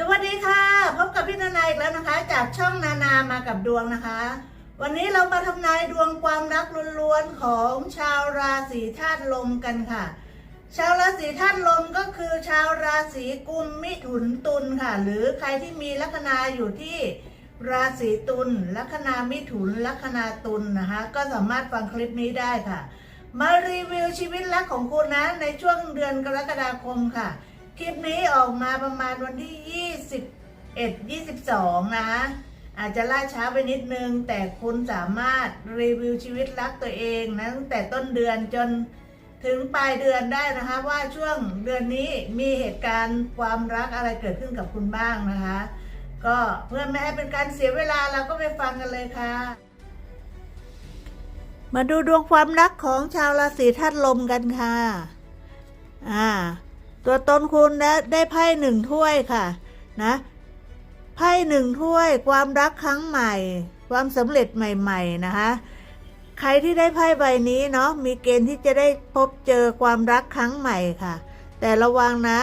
สวัสดีค่ะ พบกับพี่นานาอีกแล้วนะคะ จากช่องนานามากับดวงนะคะ วันนี้เรามาทำนายดวงความรักล้วนๆของชาวราศีธาตุลมกันค่ะ ชาวราศีธาตุลมก็คือชาวราศีกุมมิถุนตุลค่ะ หรือใครที่มีลัคนาอยู่ที่ราศีตุลลัคนามิถุนลัคนาตุลนะคะ ก็สามารถฟังคลิปนี้ได้ค่ะ มารีวิวชีวิตรักของคุณนะในช่วงเดือนกรกฎาคมค่ะ คลิปนี้ออกมาประมาณวันที่ 21 22นะอาจจะล่าช้าไปนิดนึง แต่คุณสามารถรีวิวชีวิตรักตัวเองนะตั้งแต่ต้นเดือนจนถึงปลายเดือนได้นะคะว่าช่วงเดือนนี้มีเหตุการณ์ความรักอะไรเกิดขึ้นกับคุณบ้างนะคะ ก็เพื่อไม่ให้เป็นการเสียเวลาเราก็ไปฟังกันเลยค่ะ มาดูดวงความรักของชาวราศีธาตุลมกันค่ะ อ่า ตัวตนคุณได้ได้ไพ่หนึ่งถ้วยค่ะนะไพ่หนึ่งถ้วย ความรักครั้งใหม่ ความสำเร็จใหม่ ๆ นะคะใครที่ได้ไพ่ใบนี้เนาะมีเกณฑ์ที่จะได้พบเจอความรักครั้งใหม่ค่ะ แต่ระวังนะ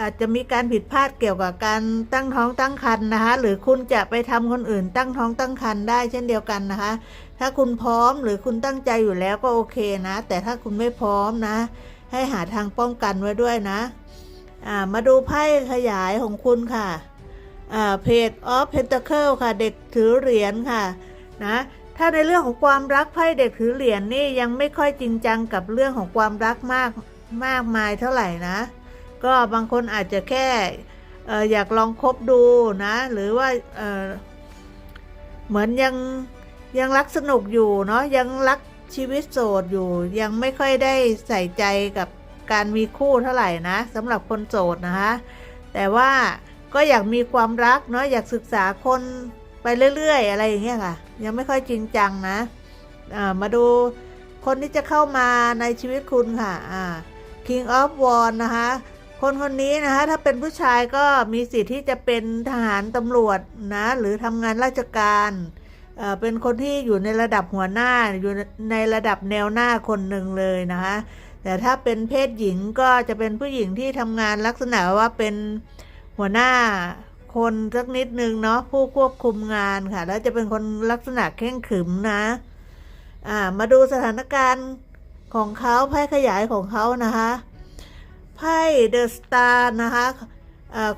อาจจะมีการผิดพลาดเกี่ยวกับการตั้งท้องตั้งครรภ์นะคะ หรือคุณจะไปทำคนอื่นตั้งท้องตั้งครรภ์ได้เช่นเดียวกันนะคะ ถ้าคุณพร้อมหรือคุณตั้งใจอยู่แล้วก็โอเคนะ แต่ถ้าคุณไม่พร้อมนะ ให้หาทางป้องกันไว้ด้วยนะ มาดูไพ่ขยายของคุณค่ะเพจออฟเพนตาเคิลค่ะ เด็กถือเหรียญค่ะ นะ ถ้าในเรื่องของความรักไพ่เด็กถือเหรียญนี่ยังไม่ค่อยจริงจังกับเรื่องของความรักมากมากมายเท่าไหร่นะ ก็บางคนอาจจะแค่อออยากลองคบดูนะ หรือว่าเเหมือนยังยังรักสนุกอยู่เนาะยังรักชีวิตโสดอยู่ ยังไม่ค่อยได้ใส่ใจกับ การมีคู่เท่าไหร่นะสำหรับคนโสดนะคะแต่ว่าก็อยากมีความรักเนาะอยากศึกษาคนไปเรื่อย ๆ อะไรอย่างเงี้ยค่ะ ยังไม่ค่อยจริงจังนะอ่ามาดูคนที่จะเข้ามาในชีวิตคุณค่ะอ่า King of w a n นะคะ คนคนนี้นะคะถ้าเป็นผู้ชายก็มีสิทธิ์ที่จะเป็นทหารตำรวจนะหรือทำงานราชการเป็นคนที่อยู่ในระดับหัวหน้าอยู่ในระดับแนวหน้าคนหนึ่งเลยนะคะ แต่ถ้าเป็นเพศหญิงก็จะเป็นผู้หญิงที่ทำงานลักษณะว่าเป็นหัวหน้าคนสักนิดนึงเนาะผู้ควบคุมงานค่ะ แล้วจะเป็นคนลักษณะเข่งขึมนะอ่ามาดูสถานการณ์ของเขาไพ่ขยายของเขานะคะไพ่เดอะสตาร์นะคะ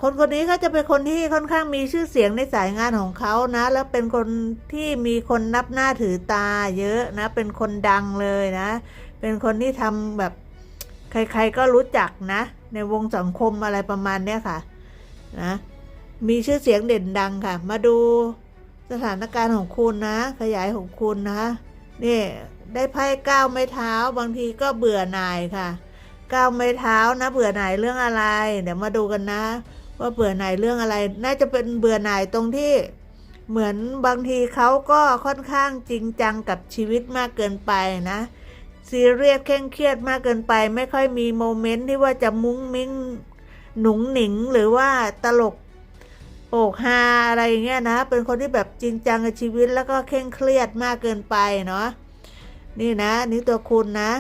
คนคนนี้เขาจะเป็นคนที่ค่อนข้างมีชื่อเสียงในสายงานของเขานะ แล้วเป็นคนที่มีคนนับหน้าถือตาเยอะนะ เป็นคนดังเลยนะ เป็นคนที่ทำแบบใครๆก็รู้จักนะ ในวงสังคมอะไรประมาณเนี้ยค่ะนะมีชื่อเสียงเด่นดังค่ะ มาดูสถานการณ์ของคุณนะ ขยายของคุณนะนี่ได้ไพ่ก้าวไม้เท้า บางทีก็เบื่อหน่ายค่ะก้าวไม้เท้านะ เบื่อหน่ายเรื่องอะไร เดี๋ยวมาดูกันนะ ว่าเบื่อหน่ายเรื่องอะไร น่าจะเป็นเบื่อหน่ายตรงที่เหมือนบางทีเขาก็ค่อนข้างจริงจังกับชีวิตมากเกินไปนะ ซีเรียสเคร่งเครียดมากเกินไปไม่ค่อยมีโมเมนต์ที่ว่าจะมุ้งมิ้งหนุงหนิงหรือว่าตลกโปกฮาอะไรอย่างเงี้ยนะ เป็นคนที่แบบจริงจังกับชีวิตแล้วก็เคร่งเครียดมากเกินไปเนาะนี่นะนี่ตัวคุณนะ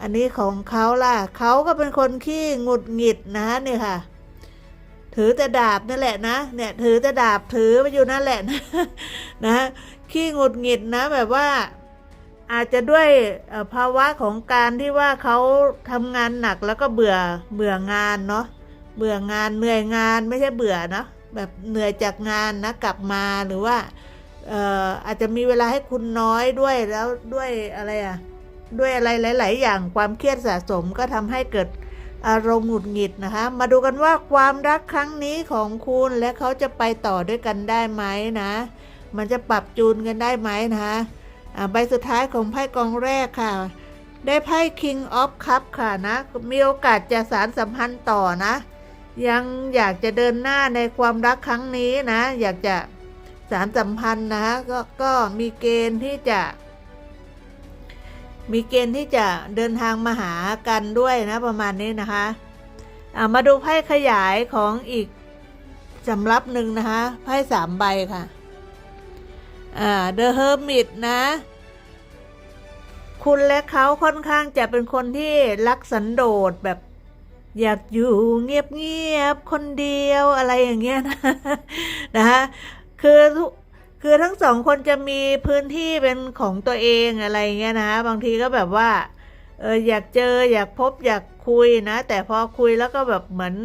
อันนี้ของเขาล่ะเขาก็เป็นคนขี้หงุดหงิดนะนี่ค่ะ ถือแต่ดาบนั่นแหละนะเนี่ยถือแต่ดาบถือไปอยู่นั่นแหละนะนะขี้หงุดหงิดนะแบบว่า อาจจะด้วยภาวะของการที่ว่าเขาทำงานหนักแล้วก็เบื่อเบื่องานเนาะเบื่องานเหนื่อยงานไม่ใช่เบื่อเนาะแบบเหนื่อยจากงานนะกลับมาหรือว่าเอ่ออาจจะมีเวลาให้คุณน้อยด้วยแล้วด้วยอะไรอะด้วยอะไรหลาย ๆ อย่างความเครียดสะสมก็ทำให้เกิดอารมณ์หงุดหงิดนะคะ มาดูกันว่าความรักครั้งนี้ของคุณและเขาจะไปต่อด้วยกันได้ไหมนะ มันจะปรับจูนกันได้ไหมนะคะ ใบสุดท้ายของไพ่กองแรกค่ะ ได้ไพ่ King of Cup ค่ะนะ มีโอกาสจะสารสัมพันธ์ต่อนะ ยังอยากจะเดินหน้าในความรักครั้งนี้นะ อยากจะสารสัมพันธ์นะกก็มีเกณฑ์ที่จะ มีเกณฑ์ที่จะเดินทางมาหากันด้วยนะประมาณนี้นะคะามาดูไพ่ขยายของอีกสำรับหนึ่งนะคะไพ่สามใบค่ะ อ่า The Hermit นะ คุณและเขาค่อนข้างจะเป็นคนที่รักสันโดษแบบ อยากอยู่เงียบๆคนเดียวอะไรอย่างเงี้ยนะนะคะคือทุคือทั้งสองคนจะมีพื้นที่เป็นของตัวเองอะไรเงี้ยนะบางทีก็แบบว่าเอออยากเจออยากพบอยากคุยนะ แต่พอคุยแล้วก็แบบเหมือน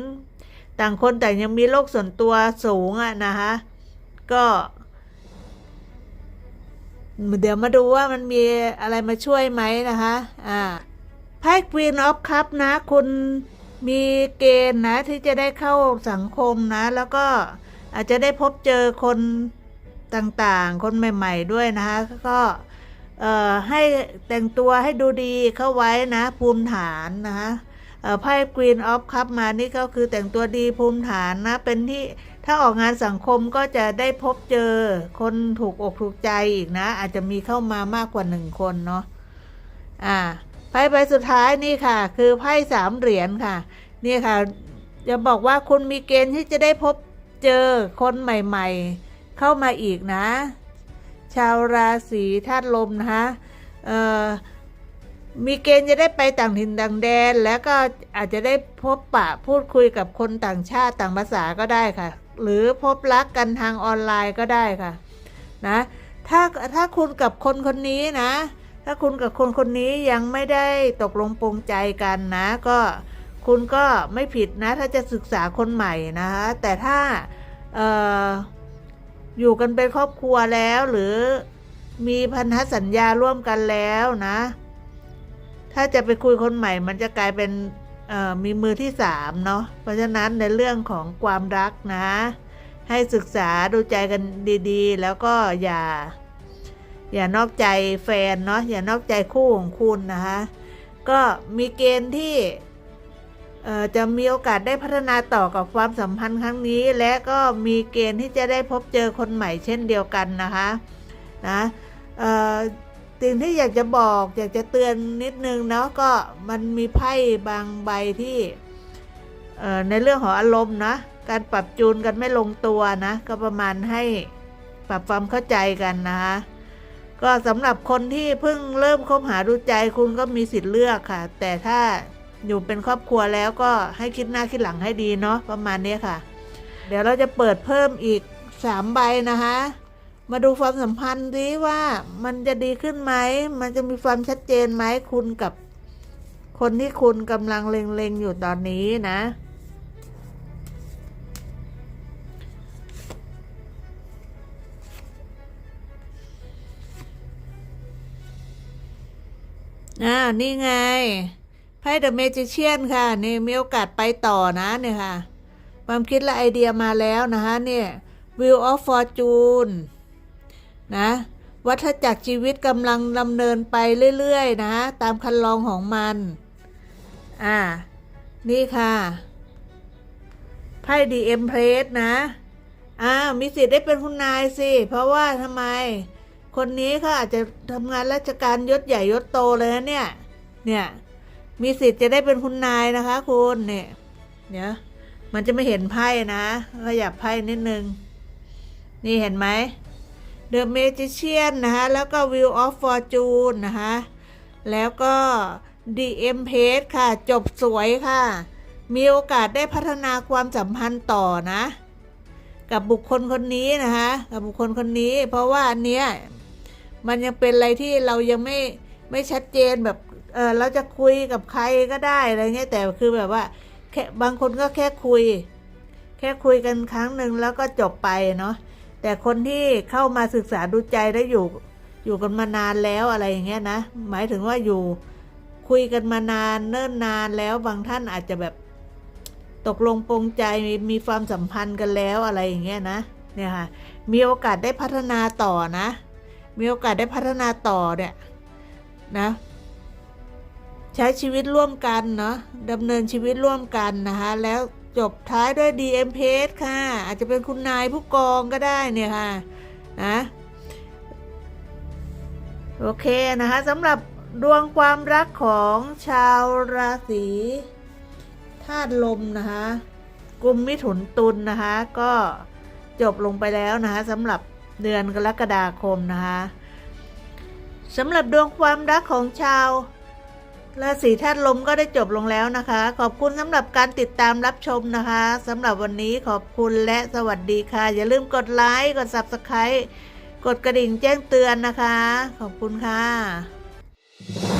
ต่างคนแต่ยังมีโลกส่วนตัวสูงอะนะคะก็ เดี๋ยวมาดูว่ามันมีอะไรมาช่วยไหมนะคะอ่าไพ่ Queen of Cup นะ คุณมีเกณฑ์นะที่จะได้เข้าสังคมนะ แล้วก็อาจจะได้พบเจอคนต่างๆ คนใหม่ ๆ ด้วยนะคะ ก็เอ่อให้แต่งตัวให้ดูดีเข้าไว้นะ ภูมิฐานนะคะไพ่ Queen of Cup มานี่ก็คือแต่งตัวดีภูมิฐานนะ เป็นที่ ถ้าออกงานสังคมก็จะได้พบเจอคนถูกอกถูกใจอีกนะ อาจจะมีเข้ามามากกว่าหนึ่งคนเนาะอ่าไพ่ใบสุดท้ายนี่ค่ะ คือไพ่สามเหรียญค่ะ นี่ค่ะจะบอกว่าคุณมีเกณฑ์ที่จะได้พบเจอคนใหม่ๆ เข้ามาอีกนะ ชาวราศีธาตุลมนะคะเอ่อมีเกณฑ์จะได้ไปต่างถิ่นต่างแดน แล้วก็อาจจะได้พบปะพูดคุยกับคนต่างชาติต่างภาษาก็ได้ค่ะ หรือพบรักกันทางออนไลน์ก็ได้ค่ะนะถ้าถ้าคุณกับคนคนนี้นะ ถ้าคุณกับคนคนนี้ยังไม่ได้ตกลงปรงใจกันนะ ก็คุณก็ไม่ผิดนะ ถ้าจะศึกษาคนใหม่นะคะแต่ถ้าอออยู่กันเป็นครอบครัวแล้วหรือมีพันธสัญญาร่วมกันแล้วนะ ถ้าจะไปคุยคนใหม่ มันจะกลายเป็น มีมือที่สามเนาะเพราะฉะนั้นในเรื่องของความรักนะ ให้ศึกษาดูใจกันดีๆ แล้วก็อย่า อย่านอกใจแฟนเนาะอย่านอกใจคู่ของคุณนะคะก็มีเกณฑ์ที่จะมีโอกาสได้พัฒนาต่อกับความสัมพันธ์ครั้งนี้ และก็มีเกณฑ์ที่จะได้พบเจอคนใหม่เช่นเดียวกันนะคะนะ สิ่งที่อยากจะบอกอยากจะเตือนนิดนึงเนาะก็มันมีไพ่บางใบที่ในเรื่องของอารมณ์นะการปรับจูนกันไม่ลงตัวนะ ก็ประมาณให้ปรับความเข้าใจกันนะคะก็สำหรับคนที่เพิ่งเริ่มคบหาดูใจคุณก็มีสิทธิ์เลือกค่ะ แต่ถ้าอยู่เป็นครอบครัวแล้วก็ให้คิดหน้าคิดหลังให้ดีเนาะประมาณนี้ค่ะ เดี๋ยวเราจะเปิดเพิ่มอีกสามใบนะคะ มาดูความสัมพันธ์ดิว่ามันจะดีขึ้นไหม มันจะมีความชัดเจนไหมคุณกับคนที่คุณกำลังเล็งๆอยู่ตอนนี้นะ อ่า นี่ไง ไพ่เดอะเมจิเชียนค่ะ นี่มีโอกาสไปต่อนะเนี่ยค่ะ ความคิดและไอเดียมาแล้วนะคะเนี่ย Wheel of Fortune นะ วัฏจักรชีวิตกำลังดำเนินไปเรื่อยๆ นะ ตามคันลองของมัน อ่า นี่ค่ะไพ่ดีเอ็มเพรสนะอ่ามีสิทธิ์ได้เป็นคุณนายสิ เพราะว่าทำไม คนนี้เขาอาจจะทำงานราชการยศใหญ่ยศโตเลยนะเนี่ย เนี่ย มีสิทธิ์จะได้เป็นคุณนายนะคะ คุณเนี่ยเดี๋ยวมันจะไม่เห็นไพ่นะ ขยับไพ่นิดนึง นี่เห็นไหม The Magician นะคะแล้วก็ Wheel of Fortune นะคะแล้วก็ The Empress ค่ะ จบสวยค่ะ มีโอกาสได้พัฒนาความสัมพันธ์ต่อนะ กับบุคคลคนนี้นะคะกับบุคคลคนนี้ เพราะว่าอันเนี้ยมันยังเป็นอะไรที่เรายังไม่ไม่ชัดเจนแบบเออเราจะคุยกับใครก็ได้อะไรเงี้ยแต่คือแบบว่าแค่บางคนก็แค่คุย แค่คุยกันครั้งหนึ่งแล้วก็จบไปเนาะ แต่คนที่เข้ามาศึกษาดูใจได้อยู่อยู่กันมานานแล้วอะไรอย่างเงี้ยนะ หมายถึงว่าอยู่คุยกันมานานเนิ่นนานแล้วบางท่านอาจจะแบบตกลงปรงใจมีมีความสัมพันธ์กันแล้วอะไรอย่างเงี้ยนะเนี่ยค่ะมีโอกาสได้พัฒนาต่อนะ มีโอกาสได้พัฒนาต่อเนี่ยนะ ใช้ชีวิตร่วมกันเนาะดำเนินชีวิตร่วมกันนะคะแล้ว จบท้ายด้วย DMPS ค่ะ อาจจะเป็นคุณนายผู้กองก็ได้เนี่ยค่ะนะโอเคนะคะสำหรับดวงความรักของชาวราศีธาตุลมนะคะกลุ่มมิถุนตุลนะคะ ก็จบลงไปแล้วนะคะสำหรับเดือนกรกฎาคมนะคะสำหรับดวงความรักของชาว ราศีธาตุลมก็ได้จบลงแล้วนะคะ ขอบคุณสำหรับการติดตามรับชมนะคะสำหรับวันนี้ขอบคุณและสวัสดีค่ะ อย่าลืมกดไลค์กด Subscribe กดกระดิ่งแจ้งเตือนนะคะ ขอบคุณค่ะ